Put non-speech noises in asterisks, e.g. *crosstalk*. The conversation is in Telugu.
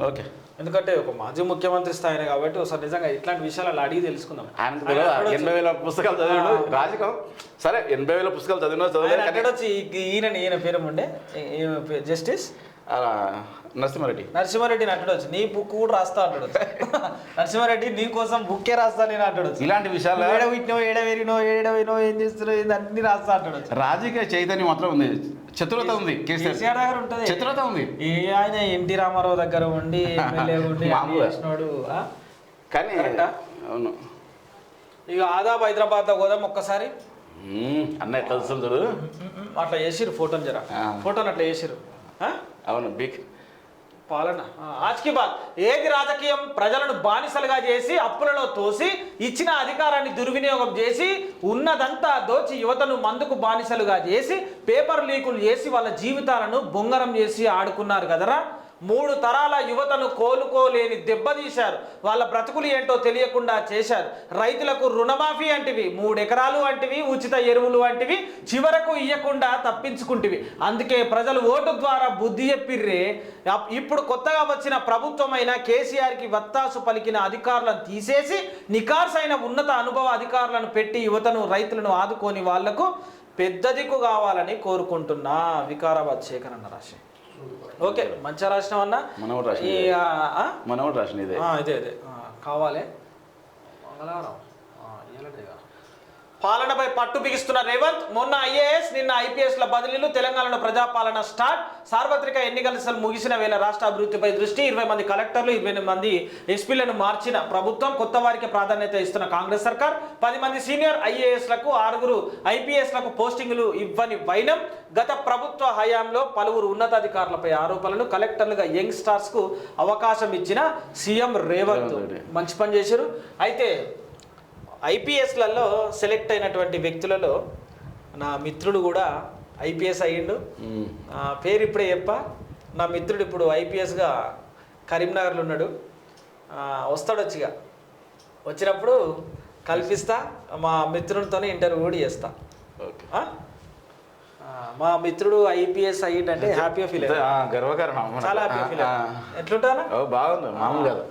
ఓకే. ఎందుకంటే ఒక మాజీ ముఖ్యమంత్రి స్థాయినే కాబట్టి ఒకసారి నిజంగా ఇట్లాంటి విషయాలు అలా అడిగి తెలుసుకుందాం. ఆయనకు తెలియదా? ఎనభై వేల పుస్తకాలు చదివాడు. రాజకం సరే ఎనభై వేల పుస్తకాలు చదివినా వచ్చి ఈయన ఈయన పేరు ఉండే జస్టిస్? నరసింహారెడ్డి నరసింహారెడ్డి అంటాడు వచ్చి నీ బుక్ కూడా రాస్తా అంటాడు. *laughs* నరసింహారెడ్డి నీ కోసం బుక్కే రాస్తా నేను అంటాడు. ఇలాంటి విషయాలు ఏడ పుట్టినో ఏడ పెరిగినో ఏడ ఏం చేస్తున్నావు ఇది అన్ని రాస్తా అంటాడు. రాజకీయ చైతన్యం మాత్రం ఉంది చతురత ఉంది కేసీఆర్ దగ్గర ఉంటుంది చతురత ఉంది ఈ ఆయన ఎన్టీ రామారావు దగ్గర ఉండి. చేసినోడు? కానీ? అవును ఇక ఆదాబ్ హైదరాబాద్ పోదాం ఒక్కసారి. అన్న ఎట్లా చూడు అట్లా వేసిరు ఫోటోని జర. ఫోటోని అట్లా వేసిరు? అవును బిగ్ పాలన. ఆజ్కి బాద్ ఏది రాజకీయం ప్రజలను బానిసలుగా చేసి అప్పులలో తోసి ఇచ్చిన అధికారాన్ని దుర్వినియోగం చేసి ఉన్నదంతా దోచి యువతను మందుకు బానిసలుగా చేసి పేపర్ లీకులు చేసి వాళ్ళ జీవితాలను బొంగరం చేసి ఆడుకున్నారు కదరా? మూడు తరాల యువతను కోలుకోలేని దెబ్బతీశారు వాళ్ళ బ్రతుకులు ఏంటో తెలియకుండా చేశారు. రైతులకు రుణమాఫీ అంటివి మూడు ఎకరాలు అంటివి ఉచిత ఎరువులు అంటివి చివరకు ఇయ్యకుండా తప్పించుకుంటివి. అందుకే ప్రజలు ఓటు ద్వారా బుద్ధి చెప్పిర్రే ఇప్పుడు కొత్తగా వచ్చిన ప్రభుత్వమైన కేసీఆర్కి వత్తాసు పలికిన అధికారులను తీసేసి నికార్సైన ఉన్నత అనుభవ అధికారులను పెట్టి యువతను రైతులను ఆదుకొని వాళ్ళకు పెద్ద దిక్కు కావాలని కోరుకుంటున్నా. వికారాబాద్ శేఖర్ అన్న రాశి. ఓకే మంచిగా రాసినావు అన్న. మనోడు రాసిన? మనోడు రాసిన ఇదే. ఆ, ఇదే ఇదే. కావాలి. మంగళవారం. ఆ, ఇయ్యాలటేగా. పాలనపై పట్టు బిగిస్తున్న రేవంత్ మొన్న ఐఏఎస్ నిన్న ఐపీఎస్ ల బదిలీలు తెలంగాణలో ప్రజాపాలన స్టార్ట్. సార్వత్రిక ఎన్నికల ముగిసిన వేళ రాష్ట్ర అభివృద్ధిపై దృష్టి ఇరవై మంది కలెక్టర్లు ఇరవై మంది ఎస్పీలను మార్చిన ప్రభుత్వం కొత్త వారికి ప్రాధాన్యత ఇస్తున్న కాంగ్రెస్ సర్కార్. పది మంది సీనియర్ ఐఏఎస్లకు ఆరుగురు ఐపీఎస్లకు పోస్టింగులు ఇవ్వని వైనం. గత ప్రభుత్వ హయాంలో పలువురు ఉన్నతాధికారులపై ఆరోపణలు కలెక్టర్లుగా యంగ్ స్టార్స్కు అవకాశం ఇచ్చిన సీఎం రేవంత్. మంచి పని చేశారు. అయితే ఐపీఎస్లలో సెలెక్ట్ అయినటువంటి వ్యక్తులలో నా మిత్రుడు కూడా ఐపీఎస్ అయ్యిండు. పేరు ఇప్పుడే చెప్ప. నా మిత్రుడు ఇప్పుడు ఐపీఎస్గా కరీంనగర్లో ఉన్నాడు. వస్తాడు వచ్చిగా వచ్చినప్పుడు కల్పిస్తా మా మిత్రునితోనే ఇంటర్వ్యూ కూడా చేస్తా. మా మిత్రుడు ఐపీఎస్ అయ్యిండంటే హ్యాపీగా ఫీల్ గర్వకారణం. చాలా హ్యాపీగా ఫీల్ ఎట్లుంటానా ఓ బాగుంది. మామూలు కాదు